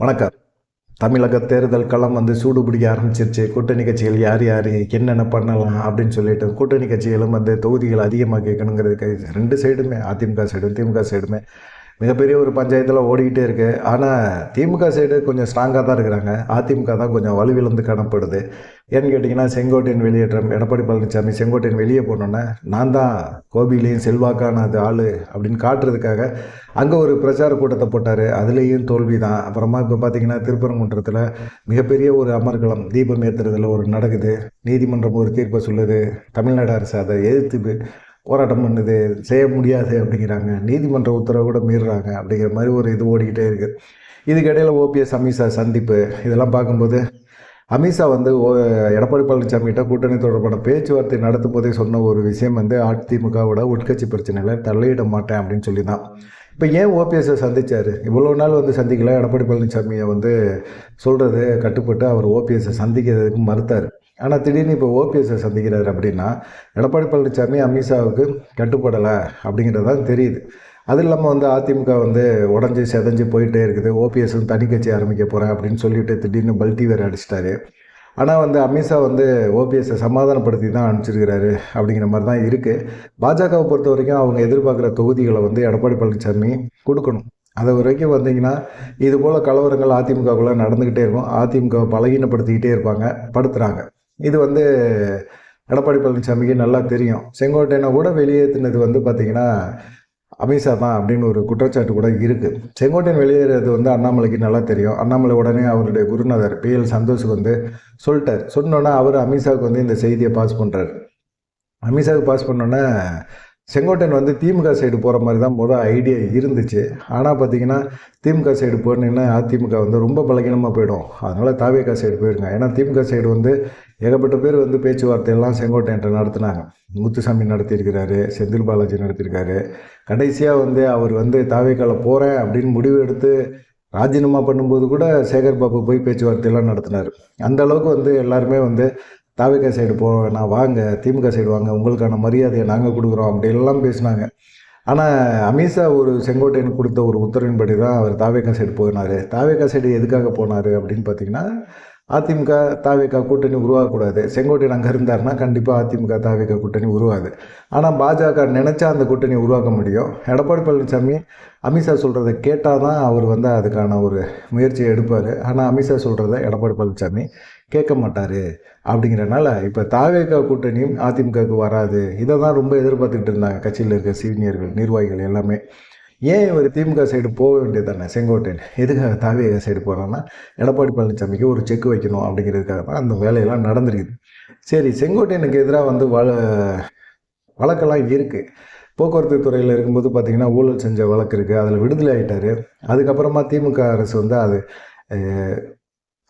வணக்கம். தமிழக தேர்தல் களம் வந்து சூடு பிடிக்க ஆரம்பிச்சிருச்சு. கூட்டணி கட்சிகள் யார் யார் என்னென்ன பண்ணலாம் அப்படின்னு சொல்லிட்டு கூட்டணி கட்சிகளும் வந்து தொகுதிகள் அதிகமாக கேட்கணுங்கிறதுக்கு ரெண்டு சைடுமே அதிமுக சைடும் திமுக சைடுமே மிகப்பெரிய ஒரு பஞ்சாயத்தில் ஓடிக்கிட்டே இருக்குது ஆனால் திமுக சைடு கொஞ்சம் ஸ்ட்ராங்காக தான் இருக்கிறாங்க. அதிமுக தான் கொஞ்சம் வலுவிழந்து காணப்படுது. ஏன்னு கேட்டிங்கன்னா செங்கோட்டையின் வெளியேற்றம் எடப்பாடி பழனிசாமி செங்கோட்டையன் வெளியே போனோன்னே நான் தான் கோபிலையும் செல்வாக்கான அது ஆள் அப்படின்னு காட்டுறதுக்காக அங்கே ஒரு பிரச்சார கூட்டத்தை போட்டார். அதுலேயும் தோல்வி தான். அப்புறமா இப்போ பார்த்தீங்கன்னா திருப்பரங்குன்றத்தில் மிகப்பெரிய ஒரு அமர்கலம் தீபம் ஏற்றுறதுல ஒரு நடக்குது. நீதிமன்றம் ஒரு தீர்ப்பை சொல்லுது. தமிழ்நாடு அரசு அதை எதிர்த்து போராட்டம் பண்ணுது செய்ய முடியாது அப்படிங்கிறாங்க. நீதிமன்ற உத்தரவு கூட மீறுறாங்க அப்படிங்கிற மாதிரி ஒரு இது ஓடிக்கிட்டே இருக்குது இதுக்கிடையில் ஓபிஎஸ் அமித்ஷா சந்திப்பு இதெல்லாம் பார்க்கும்போது அமித்ஷா வந்து ஓ எடப்பாடி பழனிசாமி கிட்ட கூட்டணி தொடர்பான பேச்சுவார்த்தை நடத்தும் போதே சொன்ன ஒரு விஷயம் வந்து அதிமுகவோட உட்கட்சி பிரச்சனையில் தலையிட மாட்டேன் அப்படின்னு சொல்லி தான் இப்போ ஏன் ஓபிஎஸ்ஸை சந்திச்சார்? இவ்வளோ நாள் வந்து சந்திக்கல. எடப்பாடி பழனிசாமியை வந்து சொல்கிறது கட்டுப்பட்டு அவர் ஓபிஎஸ்ஸை சந்திக்கிறதுக்கு மறுத்தார். ஆனால் திடீர்னு இப்போ ஓபிஎஸ்ஸை சந்திக்கிறார் அப்படின்னா எடப்பாடி பழனிசாமி அமித்ஷாவுக்கு கட்டுப்படலை அப்படிங்கிறது தான் தெரியுது. அது இல்லாமல் வந்து அதிமுக வந்து உடஞ்சி செதஞ்சு போயிட்டே இருக்குது. ஓபிஎஸ் தனி கட்சி ஆரம்பிக்க போகிறேன் அப்படின்னு சொல்லிட்டு திடீர்னு பல்டி வேறு அடிச்சிட்டாரு. ஆனால் வந்து அமித்ஷா வந்து ஓபிஎஸ்ஸை சமாதானப்படுத்தி தான் அனுப்பிச்சிருக்கிறாரு அப்படிங்கிற மாதிரி தான் இருக்குது பாஜகவை பொறுத்த வரைக்கும் அவங்க எதிர்பார்க்குற தொகுதிகளை வந்து எடப்பாடி பழனிசாமி கொடுக்கணும். அது வரைக்கும் வந்தீங்கன்னா இது போல் கலவரங்கள் அதிமுகக்குள்ளே நடந்துக்கிட்டே இருக்கும். அதிமுக பலகீனப்படுத்திக்கிட்டே இருப்பாங்க படுத்துகிறாங்க இது வந்து எடப்பாடி பழனிசாமிக்கு நல்லா தெரியும். செங்கோட்டையனை கூட வெளியேற்றினது வந்து பார்த்திங்கன்னா அமித்ஷா தான் அப்படின்னு ஒரு குற்றச்சாட்டு கூட இருக்குது செங்கோட்டையன் வெளியேறது வந்து அண்ணாமலைக்கு நல்லா தெரியும். அண்ணாமலை உடனே அவருடைய குருநாதர் பி எல் சந்தோஷுக்கு வந்து சொல்லிட்டார். சொன்னோன்னே அவர் அமித்ஷாவுக்கு வந்து இந்த செய்தியை பாஸ் பண்ணுறாரு அமித்ஷாவுக்கு பாஸ் பண்ணோன்னே செங்கோட்டையன் வந்து திமுக சைடு போகிற மாதிரி தான் முதல் ஐடியா இருந்துச்சு. ஆனால் பார்த்தீங்கன்னா திமுக சைடு போனீங்கன்னா அதிமுக வந்து ரொம்ப பலகீனமாக போயிடும். அதனால் தாவேக்கா சைடு போயிடுங்க ஏன்னா திமுக சைடு வந்து ஏகப்பட்ட பேர் வந்து பேச்சுவார்த்தையெல்லாம் செங்கோட்டையன்ட்ட நடத்தினாங்க. முத்துசாமி நடத்தியிருக்கிறாரு செந்தில் பாலாஜி நடத்தியிருக்காரு. கடைசியாக வந்து அவர் வந்து தாவேக்காவில் போகிறேன் அப்படின்னு முடிவு எடுத்து ராஜினாமா பண்ணும்போது கூட சேகர் பாபு போய் பேச்சுவார்த்தையெல்லாம் நடத்தினார். அந்த அளவுக்கு வந்து எல்லாருமே வந்து தாவிக சைடு போவேன் நான் வாங்க திமுக சைடு வாங்க உங்களுக்கான மரியாதையை நாங்கள் கொடுக்குறோம் அப்படியெல்லாம் பேசினாங்க. ஆனால் அமித்ஷா ஒரு செங்கோட்டையனுக்கு கொடுத்த ஒரு உத்தரவின்படி தான் அவர் தாவேக்கா சைடு போயினார் தாவேக்கா சைடு எதுக்காக போனார் அப்படின்னு பார்த்தீங்கன்னா அதிமுக தாவிக கூட்டணி உருவாகக்கூடாது. செங்கோட்டையன் அங்கே இருந்தார்னா கண்டிப்பாக அதிமுக தாவிக கூட்டணி உருவாது ஆனால் பாஜக நினச்சா அந்த கூட்டணி உருவாக்க முடியும். எடப்பாடி பழனிசாமி அமித்ஷா சொல்கிறத கேட்டால் தான் அவர் வந்து அதுக்கான ஒரு முயற்சியை எடுப்பார். ஆனால் அமித்ஷா சொல்கிறத எடப்பாடி பழனிசாமி கேட்க மாட்டார். அப்படிங்கிறனால இப்போ தாவேக கூட்டணியும் அதிமுகவுக்கு வராது. இதை தான் ரொம்ப எதிர்பார்த்துக்கிட்டு இருந்தாங்க கட்சியில் இருக்க சீனியர்கள் நிர்வாகிகள் எல்லாமே. ஏன் இவர் திமுக சைடு போக வேண்டியது தானே செங்கோட்டையன். எதுக்காக தாவேக சைடு போகிறான்னா எடப்பாடி பழனிசாமிக்கு ஒரு செக் வைக்கணும் அப்படிங்கிறதுக்காக தான் அந்த வேலையெல்லாம் நடந்திருக்குது. சரி செங்கோட்டையனுக்கு எதிராக வந்து வள வழக்கெல்லாம் இருக்குது போக்குவரத்து துறையில் இருக்கும்போது பார்த்திங்கன்னா ஊழல் செஞ்ச வழக்கு இருக்குது அதில் விடுதலை ஆகிட்டார் அதுக்கப்புறமா திமுக அரசு வந்து அது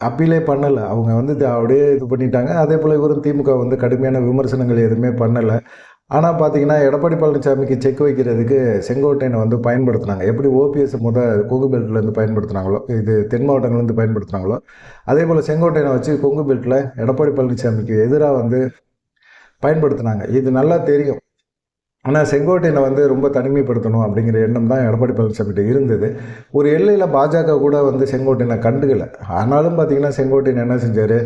அப்பீலே பண்ணலை. அவங்க வந்து அப்படியே இது பண்ணிட்டாங்க. அதே போல் இவரும் திமுக வந்து கடுமையான விமர்சனங்கள் எதுவுமே பண்ணலை. ஆனால் பார்த்தீங்கன்னா எடப்பாடி பழனிசாமிக்கு செக் வைக்கிறதுக்கு செங்கோட்டையனை வந்து பயன்படுத்தினாங்க. எப்படி ஓபிஎஸ் முத கொங்கு பெல்ட்லேருந்து பயன்படுத்துனாங்களோ இது தென் மாவட்டங்கள்லேருந்து பயன்படுத்துனாங்களோ அதே போல் செங்கோட்டையனை வச்சு கொங்கு பெல்ட்டில் எடப்பாடி பழனிசாமிக்கு எதிராக வந்து பயன்படுத்தினாங்க. இது நல்லா தெரியும். ஆனால் செங்கோட்டையனை வந்து ரொம்ப தனிமைப்படுத்தணும் அப்படிங்கிற எண்ணம் தான் எடப்பாடி பழனிசாமிகிட்ட இருந்தது. ஒரு எல்லையில் பாஜக கூட வந்து செங்கோட்டையனை கண்டுக்கலை. ஆனாலும் பார்த்தீங்கன்னா செங்கோட்டையன் என்ன செஞ்சார்?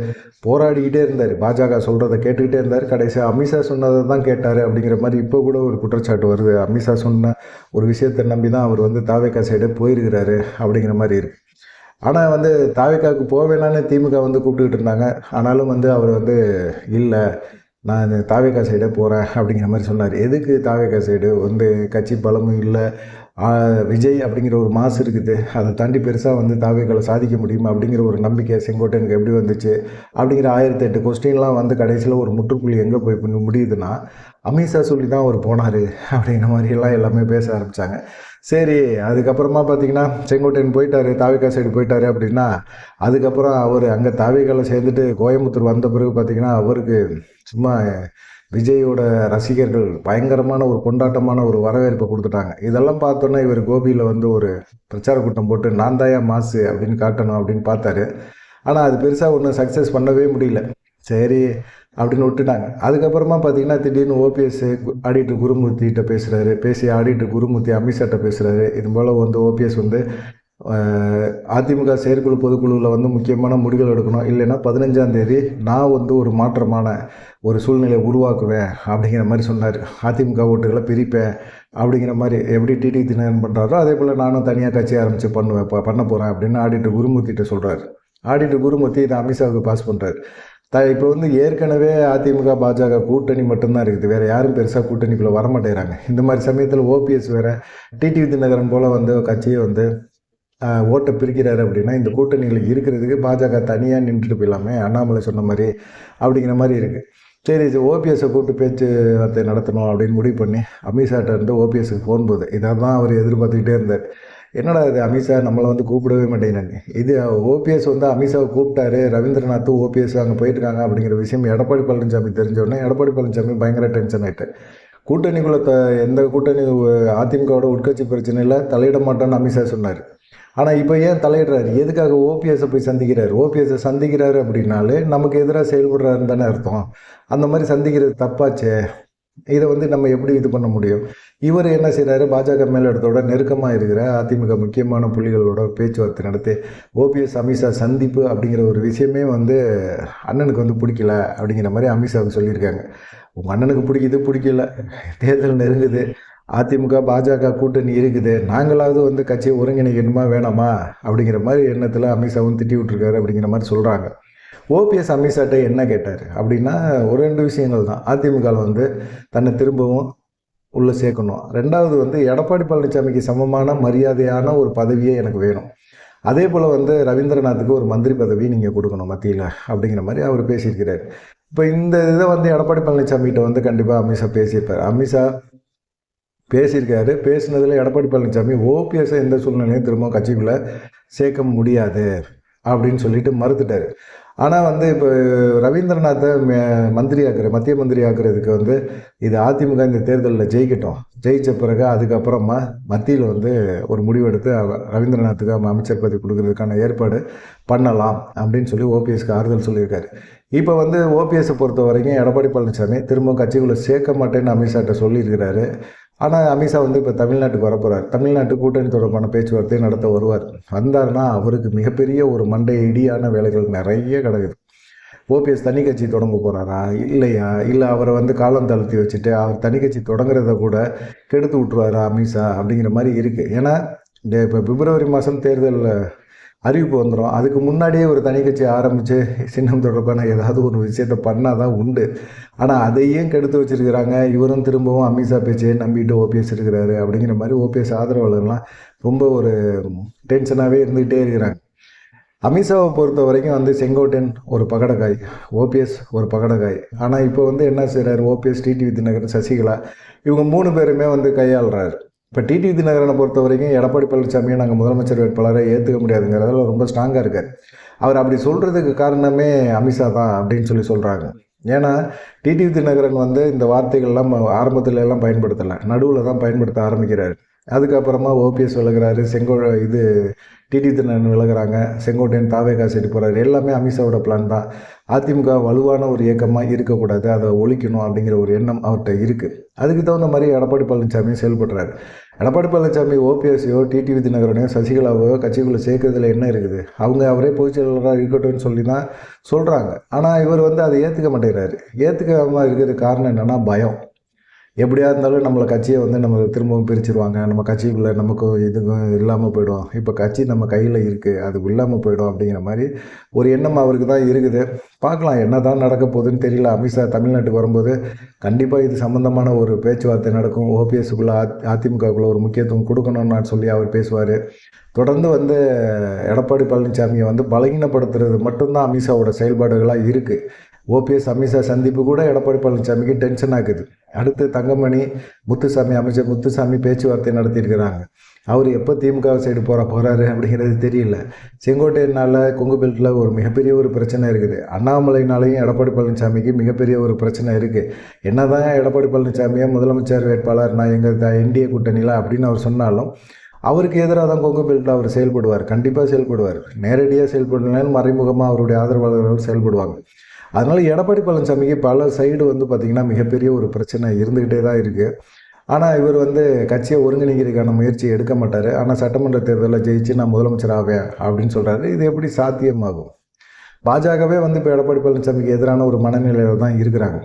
போராடிக்கிட்டே இருந்தார். பாஜக சொல்கிறத கேட்டுக்கிட்டே இருந்தார். கடைசியாக அமித்ஷா சொன்னதை தான் கேட்டார் அப்படிங்கிற மாதிரி இப்போ கூட ஒரு குற்றச்சாட்டு வருது. அமித்ஷா சொன்ன ஒரு விஷயத்தை நம்பி தான் அவர் வந்து தாவேக்கா சைடு போயிருக்கிறாரு அப்படிங்கிற மாதிரி இருக்குது ஆனால் வந்து தாவேக்காவுக்கு போவேணான்னு திமுக வந்து கூப்பிட்டுக்கிட்டு இருந்தாங்க. ஆனாலும் வந்து அவர் வந்து இல்லை. நான் இந்த தாவேக்கா சைடே போகிறேன் அப்படிங்கிற மாதிரி சொன்னார். எதுக்கு தாவேக்கா சைடு வந்து கட்சி பலமும் இல்லை. விஜய் அப்படிங்கிற ஒரு மாசு இருக்குது. அதை தாண்டி பெருசாக வந்து தாவேக்காவில் சாதிக்க முடியுமா அப்படிங்கிற ஒரு நம்பிக்கை செங்கோட்டையனுக்கு எப்படி வந்துச்சு? அப்படிங்கிற ஆயிரத்தி எட்டு கொஸ்டின்லாம் வந்து கடைசியில் ஒரு முற்றுப்புள்ளி எங்கே போய் முடியுதுன்னா அமித்ஷா சொல்லி தான் அவர் போனார் அப்படிங்கிற மாதிரியெல்லாம் எல்லாமே பேச ஆரம்பித்தாங்க சரி அதுக்கப்புறமா பார்த்தீங்கன்னா செங்கோட்டையன் போயிட்டார் தாவிக்கா சைடு போயிட்டார் அப்படின்னா அதுக்கப்புறம் அவர் அங்கே தாவிக்காவில் சேர்ந்துட்டு கோயம்புத்தூர் வந்த பிறகு பார்த்தீங்கன்னா அவருக்கு சும்மா விஜயோட ரசிகர்கள் பயங்கரமான ஒரு கொண்டாட்டமான ஒரு வரவேற்பை கொடுத்துட்டாங்க. இதெல்லாம் பார்த்தோன்னா இவர் கோபியில் வந்து ஒரு பிரச்சார கூட்டம் போட்டு நான் தாயா மாசு அப்படின்னு காட்டணும் அப்படின்னு பார்த்தாரு. ஆனால் அது பெருசாக ஒன்றும் சக்ஸஸ் பண்ணவே முடியல. சரி அப்படின்னு விட்டுட்டாங்க. அதுக்கப்புறமா பார்த்தீங்கன்னா திடீர்னு ஓபிஎஸ் ஆடிட்டர் குருமூர்த்திகிட்ட பேசுகிறாரு பேசி ஆடிட்டர் குருமூர்த்தி அமித்ஷாட்ட பேசுகிறாரு இது போல் வந்து ஓபிஎஸ் வந்து அதிமுக செயற்குழு பொதுக்குழுவில் வந்து முக்கியமான முடிவுகள் எடுக்கணும். இல்லைன்னா பதினஞ்சாம் தேதி நான் வந்து ஒரு மாற்றமான ஒரு சூழ்நிலையை உருவாக்குவேன் அப்படிங்கிற மாதிரி சொன்னார். அதிமுக ஓட்டுகளை பிரிப்பேன் அப்படிங்கிற மாதிரி எப்படி டிடி தினகரன் பண்ணுறாரோ அதே போல் நானும் தனியாக கட்சி ஆரம்பித்து பண்ணுவேன் இப்போ பண்ண போகிறேன் அப்படின்னு ஆடிட்டர் குருமூர்த்திகிட்ட சொல்கிறார் ஆடிட்டர் குருமூர்த்தி இதை அமித்ஷாவுக்கு பாஸ் பண்ணுறாரு த இப்போ வந்து ஏற்கனவே அதிமுக பாஜக கூட்டணி மட்டும்தான் இருக்குது. வேறு யாரும் பெருசாக கூட்டணிக்குள்ளே வர மாட்டேங்கிறாங்க இந்த மாதிரி சமயத்தில் ஓபிஎஸ் வேறு டிடிவி தினகரன் போல் வந்து கட்சியை வந்து ஓட்டை பிரிக்கிறாரு அப்படின்னா இந்த கூட்டணியில் இருக்கிறதுக்கு பாஜக தனியாக நின்றுட்டு போயிடலாமே அண்ணாமலை சொன்ன மாதிரி அப்படிங்கிற மாதிரி இருக்குது சரி இது ஓபிஎஸ்ஸை கூப்பிட்டு பேச்சுவார்த்தை நடத்தணும் அப்படின்னு முடிவு பண்ணி அமித்ஷாட்ட இருந்து ஓபிஎஸ்க்கு ஃபோன் போகுது. இதை தான் அவர் எதிர்பார்த்துக்கிட்டே இருந்தார். என்னடா இது அமித்ஷா நம்மளை வந்து கூப்பிடவே மாட்டேங்கிறாங்க இது ஓபிஎஸ் வந்து அமித்ஷாவை கூப்பிட்டாரு ரவீந்திரநாத் ஓபிஎஸ் அங்கே போயிட்டுருக்காங்க அப்படிங்கிற விஷயம் எடப்பாடி பழனிசாமி தெரிஞ்சோடனே எடப்பாடி பழனிசாமி பயங்கர டென்ஷன் ஆயிட்டு கூட்டணிக்குள்ள த எந்த கூட்டணி அதிமுகவோட உட்கட்சி பிரச்சனையில் தலையிட மாட்டோன்னு அமித்ஷா சொன்னார். ஆனால் இப்போ ஏன் தலையிடுறாரு? எதுக்காக ஓபிஎஸ்ஸை போய் சந்திக்கிறார்? ஓபிஎஸ்ஸை சந்திக்கிறாரு அப்படின்னாலே நமக்கு எதிராக செயல்படுறாருன்னு தானே அர்த்தம். அந்த மாதிரி சந்திக்கிறது தப்பாச்சே. இதை வந்து நம்ம எப்படி இது பண்ண முடியும்? இவர் என்ன செய்கிறாரு பாஜக மேலிடத்தோட நெருக்கமாக இருக்கிற அதிமுக முக்கியமான புள்ளிகளோட பேச்சுவார்த்தை நடத்தி ஓபிஎஸ் அமித்ஷா சந்திப்பு அப்படிங்கிற ஒரு விஷயமே வந்து அண்ணனுக்கு வந்து பிடிக்கல அப்படிங்கிற மாதிரி அமித்ஷாவுக்கு சொல்லியிருக்காங்க. உங்கள் அண்ணனுக்கு பிடிக்குது பிடிக்கல. தேர்தல் நெருங்குது. அதிமுக பாஜக கூட்டணி இருக்குது. நாங்களாவது வந்து கட்சியை ஒருங்கிணைக்கணுமா வேணாமா? அப்படிங்கிற மாதிரி எண்ணத்தில் அமித்ஷாவும் திட்டி விட்டுருக்காரு அப்படிங்கிற மாதிரி சொல்கிறாங்க ஓபிஎஸ் அமித்ஷாட்ட என்ன கேட்டார்? அப்படின்னா ஒரு ரெண்டு விஷயங்கள் தான். அதிமுகவில் வந்து தன்னை திரும்பவும் உள்ளே சேர்க்கணும். ரெண்டாவது வந்து எடப்பாடி பழனிசாமிக்கு சமமான மரியாதையான ஒரு பதவியே எனக்கு வேணும். அதே போல் வந்து ரவீந்திரநாத்துக்கு ஒரு மந்திரி பதவி நீங்கள் கொடுக்கணும் மத்தியில் அப்படிங்கிற மாதிரி அவர் பேசியிருக்கிறார். இப்போ இந்த இதை வந்து எடப்பாடி பழனிசாமிகிட்ட வந்து கண்டிப்பாக அமித்ஷா பேசியிருப்பார். அமித்ஷா பேசியிருக்காரு. பேசினதில் எடப்பாடி பழனிசாமி ஓபிஎஸ்ஸை எந்த சூழ்நிலையும் திரும்ப கட்சிக்குள்ளே சேர்க்க முடியாது அப்படின்னு சொல்லிட்டு மறுத்துட்டார். ஆனால் வந்து இப்போ ரவீந்திரநாத்தை மே- மந்திரி ஆக்குற மத்திய மந்திரி ஆக்குறதுக்கு வந்து இது அதிமுக இந்த தேர்தலில் ஜெயிக்கட்டும். ஜெயித்த பிறகு அதுக்கப்புறமா மத்தியில் வந்து ஒரு முடிவெடுத்து ரவீந்திரநாத்துக்கு அமைச்சர் பதவி கொடுக்கறதுக்கான ஏற்பாடு பண்ணலாம் அப்படின்னு சொல்லி ஓபிஎஸ்க்கு ஆறுதல் சொல்லியிருக்காரு. இப்போ வந்து ஓபிஎஸ்ஸை பொறுத்த வரைக்கும் எடப்பாடி பழனிசாமி திரும்ப கட்சிக்குள்ளே சேர்க்க மாட்டேன்னு அமித்ஷாட்ட சொல்லியிருக்கிறாரு. ஆனால் அமித்ஷா வந்து இப்போ தமிழ்நாட்டுக்கு வரப்போகிறார் தமிழ்நாட்டு கூட்டணி தொடர்பான பேச்சுவார்த்தை நடத்த வருவார். வந்தாருன்னா அவருக்கு மிகப்பெரிய ஒரு மண்டை இடியான வேலைகள் நிறைய கிடக்குது. ஓபிஎஸ் தனி கட்சி தொடங்க போகிறாரா இல்லையா? இல்லை அவரை வந்து காலம் தளர்த்தி வச்சுட்டு அவர் தனி கட்சி தொடங்குறத கூட கெடுத்து விட்ருவாரா அமித்ஷா? அப்படிங்கிற மாதிரி இருக்குது ஏன்னா இந்த இப்போ பிப்ரவரி மாதம் தேர்தலில் அறிவிப்பு வந்துடும் அதுக்கு முன்னாடியே ஒரு தனி கட்சி ஆரம்பித்து சின்னம் தொடர்பான ஏதாவது ஒரு விஷயத்தை பண்ணால் தான் உண்டு ஆனால் அதையும் கெடுத்து வச்சிருக்கிறாங்க? இவரும் திரும்பவும் அமித்ஷா பேச்சையே நம்பிட்டு ஓபிஎஸ் இருக்கிறாரு அப்படிங்கிற மாதிரி ஓபிஎஸ் ஆதரவாளர்லாம் ரொம்ப ஒரு டென்ஷனாகவே இருந்துகிட்டே இருக்கிறாங்க. அமித்ஷாவை பொறுத்த வரைக்கும் வந்து செங்கோட்டன் ஒரு பகடக்காய் ஓபிஎஸ் ஒரு பகடக்காய் ஆனால் இப்போ வந்து என்ன செய்கிறார் ஓபிஎஸ் டிடிவி தினகரன் சசிகலா இவங்க மூணு பேருமே வந்து கையாளுறாரு. இப்போ டிடிவி தினகரனை பொறுத்த வரைக்கும் எடப்பாடி பழனிசாமியை நாங்கள் முதலமைச்சர் வேட்பாளரை ஏற்றுக்க முடியாதுங்கிறதுல ரொம்ப ஸ்ட்ராங்காக இருக்கார். அவர் அப்படி சொல்கிறதுக்கு காரணமே அமித்ஷா தான் அப்படின்னு சொல்லி சொல்கிறாங்க ஏன்னா டிடிவி தினகரன் வந்து இந்த வார்த்தைகள்லாம் ஆரம்பத்தில் எல்லாம் பயன்படுத்தலை. நடுவில் தான் பயன்படுத்த ஆரம்பிக்கிறார். அதுக்கப்புறமா ஓபிஎஸ் விலகுறாரு செங்கோ இது டிடி தினகரன் விலகிறாங்க செங்கோட்டையன் தாவேகா சைடு போகிறாரு எல்லாமே அமித்ஷாவோட பிளான் தான். அதிமுக வலுவான ஒரு இயக்கமாக இருக்கக்கூடாது அதை ஒழிக்கணும் அப்படிங்கிற ஒரு எண்ணம் அவர்கிட்ட இருக்குது அதுக்கு தகுந்த மாதிரி எடப்பாடி பழனிசாமியும் செயல்படுறாரு. எடப்பாடி பழனிசாமி ஓபிஎஸ்ஸையோ டிடிவி தினகரனையோ சசிகலாவோ கட்சிக்குள்ளே சேர்க்கறதுல என்ன இருக்குது? அவங்க அவரே பொதுச் செயலாளராக இருக்கட்டும்னு சொல்லி தான் சொல்கிறாங்க ஆனால் இவர் வந்து அதை ஏற்றுக்க மாட்டேங்கிறாரு. ஏற்றுக்காமல் இருக்கிற காரணம் என்னென்னா பயம். எப்படியா இருந்தாலும் நம்மளை கட்சியை வந்து நம்ம திரும்பவும் பிரிச்சிருவாங்க. நம்ம கட்சிக்குள்ளே நமக்கும் இதுக்கும் இல்லாமல் போயிடும் இப்போ கட்சி நம்ம கையில் இருக்குது அது இல்லாமல் போயிடும் அப்படிங்கிற மாதிரி ஒரு எண்ணம் அவருக்கு தான் இருக்குது. பார்க்கலாம் என்ன தான் நடக்க போகுதுன்னு தெரியல. அமித்ஷா தமிழ்நாட்டுக்கு வரும்போது கண்டிப்பாக இது சம்மந்தமான ஒரு பேச்சுவார்த்தை நடக்கும். ஓபிஎஸ்க்குள்ளே அதிமுகக்குள்ளே ஒரு முக்கியத்துவம் கொடுக்கணும்னு சொல்லி அவர் பேசுவார். தொடர்ந்து வந்து எடப்பாடி பழனிசாமியை வந்து பலகீனப்படுத்துறது மட்டும்தான் அமித்ஷாவோட செயல்பாடுகளாக இருக்குது ஓபிஎஸ் அமித்ஷா சந்திப்பு கூட எடப்பாடி பழனிசாமிக்கு டென்ஷன் ஆகுது. அடுத்து தங்கமணி முத்துசாமி அமைச்சர் முத்துசாமி பேச்சுவார்த்தை நடத்தியிருக்கிறாங்க. அவர் எப்போ திமுக சைடு போகிற போகிறாரு அப்படிங்கிறது தெரியல. செங்கோட்டையினால் கொங்கு பெல்ட்டில் ஒரு மிகப்பெரிய ஒரு பிரச்சனை இருக்குது. அண்ணாமலைனாலையும் எடப்பாடி பழனிசாமிக்கு மிகப்பெரிய ஒரு பிரச்சனை இருக்குது என்னதான் எடப்பாடி பழனிசாமியை முதலமைச்சர் வேட்பாளர் நான் எங்கள் என்டிஏ கூட்டணியில் அப்படின்னு அவர் சொன்னாலும் அவருக்கு எதிராக தான் கொங்கு பெல்ட்டில் அவர் செயல்படுவார். கண்டிப்பாக செயல்படுவார். நேரடியாக செயல்படலைன்னு மறைமுகமாக அவருடைய ஆதரவாளர்கள் செயல்படுவாங்க. அதனால் எடப்பாடி பழனிசாமிக்கு பல சைடு வந்து பார்த்திங்கன்னா மிகப்பெரிய ஒரு பிரச்சனை இருந்துக்கிட்டே தான் இருக்குது ஆனால் இவர் வந்து கட்சியை ஒருங்கிணைக்கிறதுக்கான முயற்சி எடுக்க மாட்டார். ஆனால் சட்டமன்ற தேர்தலில் ஜெயிச்சு நான் முதலமைச்சர் ஆவேன் அப்படின்னு சொல்கிறாரு இது எப்படி சாத்தியமாகும்? பாஜகவே வந்து இப்போ எடப்பாடி பழனிசாமிக்கு எதிரான ஒரு மனநிலையில் தான் இருக்கிறாங்க.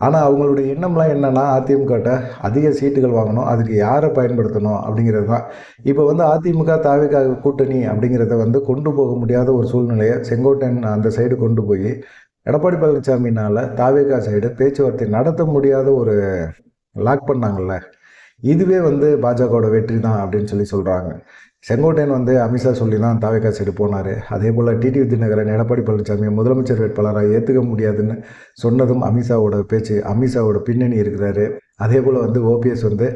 ஆனால் அவங்களுடைய எண்ணம்லாம் என்னென்னா அதிமுகட்ட அதிக சீட்டுகள் வாங்கணும் அதுக்கு யாரை பயன்படுத்தணும் அப்படிங்கிறது தான். இப்போ வந்து அதிமுக தாவிக கூட்டணி அப்படிங்கிறத வந்து கொண்டு போக முடியாத ஒரு சூழ்நிலையை செங்கோட்டையன் அந்த சைடு கொண்டு போய் எடப்பாடி பழனிசாமினால் தாவேகா சைடு பேச்சுவார்த்தை நடத்த முடியாத ஒரு லாக் பண்ணாங்கல்ல. இதுவே வந்து பாஜகவோட வெற்றி தான் அப்படின்னு சொல்லி சொல்கிறாங்க செங்கோட்டையன் வந்து அமித்ஷா சொல்லி தான் தாவேகா சைடு போனார். அதே போல் டிடிவி தினகரன் எடப்பாடி பழனிசாமி முதலமைச்சர் வேட்பாளராக ஏற்றுக்க முடியாதுன்னு சொன்னதும் அமித்ஷாவோட பேச்சு அமித்ஷாவோட பின்னணி இருக்கிறாரு. அதே போல் வந்து ஓபிஎஸ் வந்து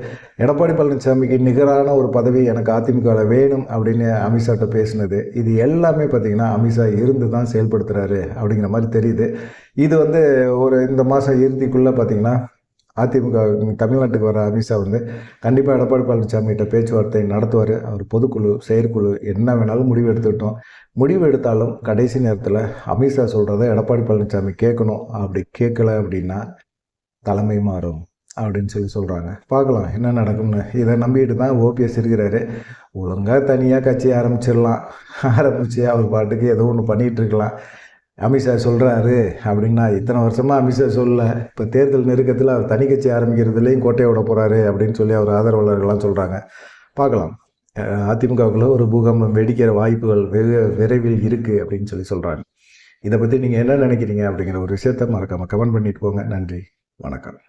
எடப்பாடி பழனிசாமிக்கு நிகரான ஒரு பதவி எனக்கு அதிமுகவில் வேணும் அப்படின்னு அமித்ஷாட்ட பேசினது. இது எல்லாமே பார்த்திங்கன்னா அமித்ஷா இருந்து தான் செயல்படுத்துகிறாரு அப்படிங்கிற மாதிரி தெரியுது. இது வந்து ஒரு இந்த மாதம் இறுதிக்குள்ளே பார்த்திங்கன்னா அதிமுக தமிழ்நாட்டுக்கு வர அமித்ஷா வந்து கண்டிப்பாக எடப்பாடி பழனிசாமிகிட்ட பேச்சுவார்த்தை நடத்துவார். அவர் பொதுக்குழு செயற்குழு என்ன வேணாலும் முடிவு எடுத்துக்கிட்டோம் முடிவு எடுத்தாலும் கடைசி நேரத்தில் அமித்ஷா சொல்கிறத எடப்பாடி பழனிசாமி கேட்கணும். அப்படி கேட்கல அப்படின்னா தலைமை மாறும். அப்படின்னு சொல்லி சொல்கிறாங்க பார்க்கலாம் என்ன நடக்கும்னு. இதை நம்பிட்டு தான் ஓபிஎஸ் இருக்கிறாரு. ஒழுங்காக தனியாக கட்சி ஆரம்பிச்சிடலாம். ஆரம்பித்து அவர் பாட்டுக்கு ஏதோ ஒன்று பண்ணிகிட்ருக்கலாம் அமித்ஷா சொல்கிறாரு அப்படின்னா இத்தனை வருஷமாக அமித்ஷா சொல்ல இப்போ தேர்தல் நெருக்கத்தில் அவர் தனி கட்சி ஆரம்பிக்கிறதுலேயும் கோட்டையை விட போகிறாரு அப்படின்னு சொல்லி அவர் ஆதரவாளர்கள்லாம் சொல்கிறாங்க பார்க்கலாம். அதிமுகவுக்குள்ள ஒரு பூகம்பம் வெடிக்கிற வாய்ப்புகள் வெகு விரைவில் இருக்குது அப்படின்னு சொல்லி சொல்கிறாங்க இதை பற்றி நீங்கள் என்ன நினைக்கிறீங்க அப்படிங்கிற ஒரு விஷயத்த மறக்காமல் கமெண்ட் பண்ணிட்டு போங்க. நன்றி. வணக்கம்.